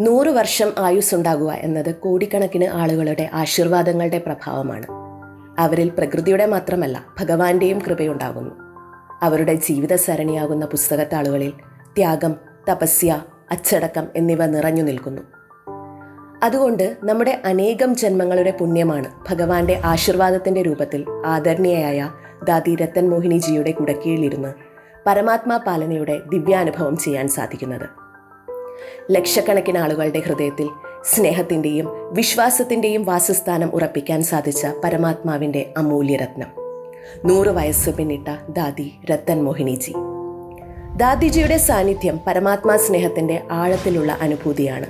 നൂറ് വർഷം ആയുസ്സുണ്ടാകുക എന്നത് കോടിക്കണക്കിന് ആളുകളുടെ ആശീർവാദങ്ങളുടെ പ്രഭാവമാണ്. അവരിൽ പ്രകൃതിയുടെ മാത്രമല്ല ഭഗവാന്റെയും കൃപയുണ്ടാകുന്നു. അവരുടെ ജീവിത സരണിയാകുന്ന പുസ്തകത്താളുകളിൽ ത്യാഗം തപസ്യ അച്ചടക്കം എന്നിവ നിറഞ്ഞു നിൽക്കുന്നു. അതുകൊണ്ട് നമ്മുടെ അനേകം ജന്മങ്ങളുടെ പുണ്യമാണ് ഭഗവാന്റെ ആശീർവാദത്തിന്റെ രൂപത്തിൽ ആദരണീയയായ ദാദി രത്തൻ മോഹിനിജിയുടെ കുടക്കീഴിലിരുന്ന് പരമാത്മാ പാലനയുടെ ദിവ്യാനുഭവം ചെയ്യാൻ സാധിക്കുന്നത്. ലക്ഷക്കണക്കിന് ആളുകളുടെ ഹൃദയത്തിൽ സ്നേഹത്തിന്റെയും വിശ്വാസത്തിന്റെയും വാസസ്ഥാനം ഉറപ്പിക്കാൻ സാധിച്ച പരമാത്മാവിന്റെ അമൂല്യരത്നം നൂറ് വയസ്സ് പിന്നിട്ട ദാദി രത്തൻ മോഹിനിജി. ദാദിജിയുടെ സാന്നിധ്യം പരമാത്മാ സ്നേഹത്തിന്റെ ആഴത്തിലുള്ള അനുഭൂതിയാണ്.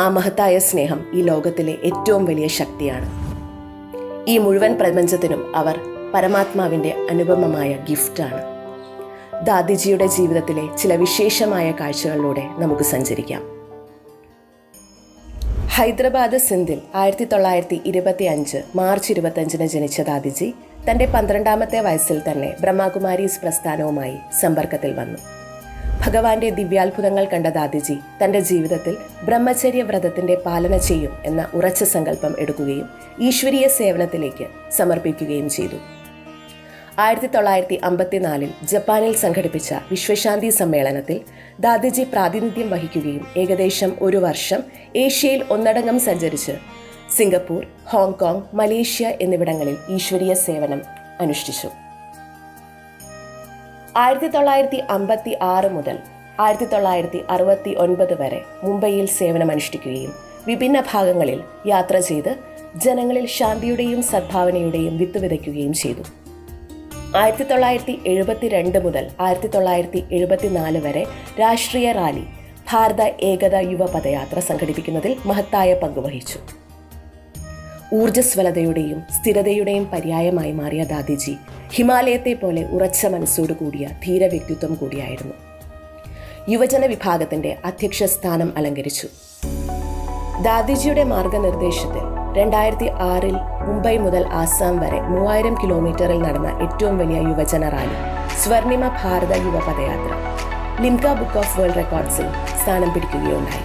ആ മഹത്തായ സ്നേഹം ഈ ലോകത്തിലെ ഏറ്റവും വലിയ ശക്തിയാണ്. ഈ മുഴുവൻ പ്രപഞ്ചത്തിനും അവർ പരമാത്മാവിന്റെ അനുപമമായ ഗിഫ്റ്റാണ്. ദാദിജിയുടെ ജീവിതത്തിലെ ചില വിശേഷമായ കാഴ്ചകളിലൂടെ നമുക്ക് സഞ്ചരിക്കാം. ഹൈദരാബാദ് സിന്ധിൽ ആയിരത്തി തൊള്ളായിരത്തി ഇരുപത്തി അഞ്ച് മാർച്ച് ഇരുപത്തഞ്ചിന് ജനിച്ച ദാദിജി തന്റെ പന്ത്രണ്ടാമത്തെ വയസ്സിൽ തന്നെ ബ്രഹ്മകുമാരീസ് പ്രസ്ഥാനവുമായി സമ്പർക്കത്തിൽ വന്നു. ഭഗവാന്റെ ദിവ്യാത്ഭുതങ്ങൾ കണ്ട ദാദിജി തന്റെ ജീവിതത്തിൽ ബ്രഹ്മചര്യ വ്രതത്തിന്റെ പാലന ചെയ്യും എന്ന ഉറച്ച സങ്കല്പം എടുക്കുകയും ഈശ്വരീയ സേവനത്തിലേക്ക് സമർപ്പിക്കുകയും ചെയ്തു. ആയിരത്തി തൊള്ളായിരത്തി അമ്പത്തിനാലിൽ ജപ്പാനിൽ സംഘടിപ്പിച്ച വിശ്വശാന്തി സമ്മേളനത്തിൽ ദാദിജി പ്രാതിനിധ്യം വഹിക്കുകയും ഏകദേശം ഒരു വർഷം ഏഷ്യയിൽ ഒന്നടങ്കം സഞ്ചരിച്ച് സിംഗപ്പൂർ ഹോങ്കോങ് മലേഷ്യ എന്നിവിടങ്ങളിൽ ഈശ്വരീയ സേവനം അനുഷ്ഠിച്ചു. ആയിരത്തി തൊള്ളായിരത്തി അമ്പത്തി ആറ് മുതൽ ആയിരത്തി തൊള്ളായിരത്തി അറുപത്തി ഒൻപത് വരെ മുംബൈയിൽ സേവനമനുഷ്ഠിക്കുകയും വിഭിന്ന ഭാഗങ്ങളിൽ യാത്ര ചെയ്ത് ജനങ്ങളിൽ ശാന്തിയുടെയും സദ്ഭാവനയുടെയും വിത്ത് വിതയ്ക്കുകയും ചെയ്തു. ആയിരത്തി തൊള്ളായിരത്തി എഴുപത്തിരണ്ട് മുതൽ ആയിരത്തി തൊള്ളായിരത്തി എഴുപത്തിനാല് വരെ രാഷ്ട്രീയ റാലി ഭാരത ഏകത യുവ പദയാത്ര സംഘടിപ്പിക്കുന്നതിൽ മഹത്തായ പങ്കുവഹിച്ചു ഊർജസ്വലതയുടെയും സ്ഥിരതയുടെയും പര്യായമായി മാറിയ ദാദിജി ഹിമാലയത്തെ പോലെ ഉറച്ച മനസ്സോടു കൂടിയ ധീര വ്യക്തിത്വം കൂടിയായിരുന്നു. യുവജന വിഭാഗത്തിന്റെ അധ്യക്ഷ സ്ഥാനം അലങ്കരിച്ചു. ദാദിജിയുടെ മാർഗനിർദ്ദേശത്തിൽ രണ്ടായിരത്തി ആറിൽ മുംബൈ മുതൽ ആസാം വരെ മൂവായിരം കിലോമീറ്ററിൽ നടന്ന ഏറ്റവും വലിയ യുവജന റാലി സ്വർണിമ ഭാരത യുവ പദയാത്ര ലിംക ബുക്ക് ഓഫ് വേൾഡ് റെക്കോർഡ്സിൽ സ്ഥാനം പിടിക്കുകയുണ്ടായി.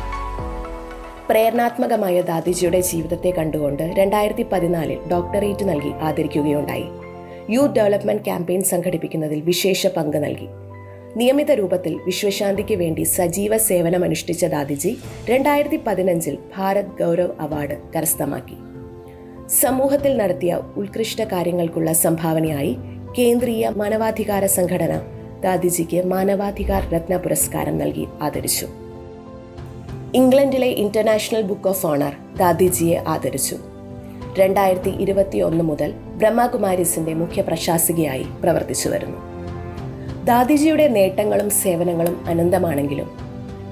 പ്രേരണാത്മകമായ ദാദിജിയുടെ ജീവിതത്തെ കണ്ടുകൊണ്ട് രണ്ടായിരത്തി പതിനാലിൽ ഡോക്ടറേറ്റ് നൽകി ആദരിക്കുകയുണ്ടായി. യൂത്ത് ഡെവലപ്മെന്റ് ക്യാമ്പയിൻ സംഘടിപ്പിക്കുന്നതിൽ വിശേഷ പങ്ക് നൽകി. നിയമിത രൂപത്തിൽ വിശ്വശാന്തിക്ക് വേണ്ടി സജീവ സേവനമനുഷ്ഠിച്ച ദാദിജി രണ്ടായിരത്തി പതിനഞ്ചിൽ ഭാരത് ഗൗരവ് അവാർഡ് കരസ്ഥമാക്കി. സമൂഹത്തിൽ നടത്തിയ ഉത്കൃഷ്ട കാര്യങ്ങൾക്കുള്ള സംഭാവനയായി കേന്ദ്രീയ മാനവാധികാര സംഘടന ദാദിജിക്ക് മാനവാധികാർ രത്ന പുരസ്കാരം നൽകി ആദരിച്ചു. ഇംഗ്ലണ്ടിലെ ഇന്റർനാഷണൽ ബുക്ക് ഓഫ് ഓണർ ദാദിജിയെ ആദരിച്ചു. രണ്ടായിരത്തി ഇരുപത്തി ഒന്ന് മുതൽ ബ്രഹ്മകുമാരിസിന്റെ മുഖ്യ പ്രശാസികയായി പ്രവർത്തിച്ചു വരുന്നു. ദാദിജിയുടെ നേട്ടങ്ങളും സേവനങ്ങളും അനന്തമാണെങ്കിലും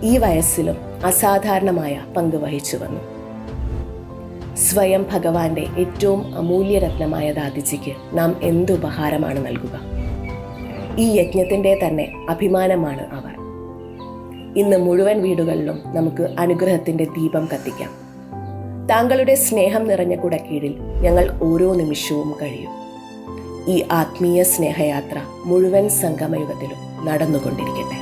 ഈ വയസ്സിലും അസാധാരണമായ പങ്ക് വഹിച്ചു വന്നു. സ്വയം ഭഗവാന്റെ ഏറ്റവും അമൂല്യരത്നമായ ദാദിജിക്ക് നാം എന്തുപഹാരമാണ് നൽകുക? ഈ യജ്ഞത്തിന്റെ തന്നെ അഭിമാനമാണ് അവർ. ഇന്ന് മുഴുവൻ വീടുകളിലും നമുക്ക് അനുഗ്രഹത്തിന്റെ ദീപം കത്തിക്കാം. താങ്കളുടെ സ്നേഹം നിറഞ്ഞ കുടക്കീഴിൽ ഞങ്ങൾ ഓരോ നിമിഷവും കഴിയും. ഈ ആത്മീയ സ്നേഹയാത്ര മുഴുവൻ സംഗമയുഗത്തിലും നടന്നുകൊണ്ടിരിക്കട്ടെ.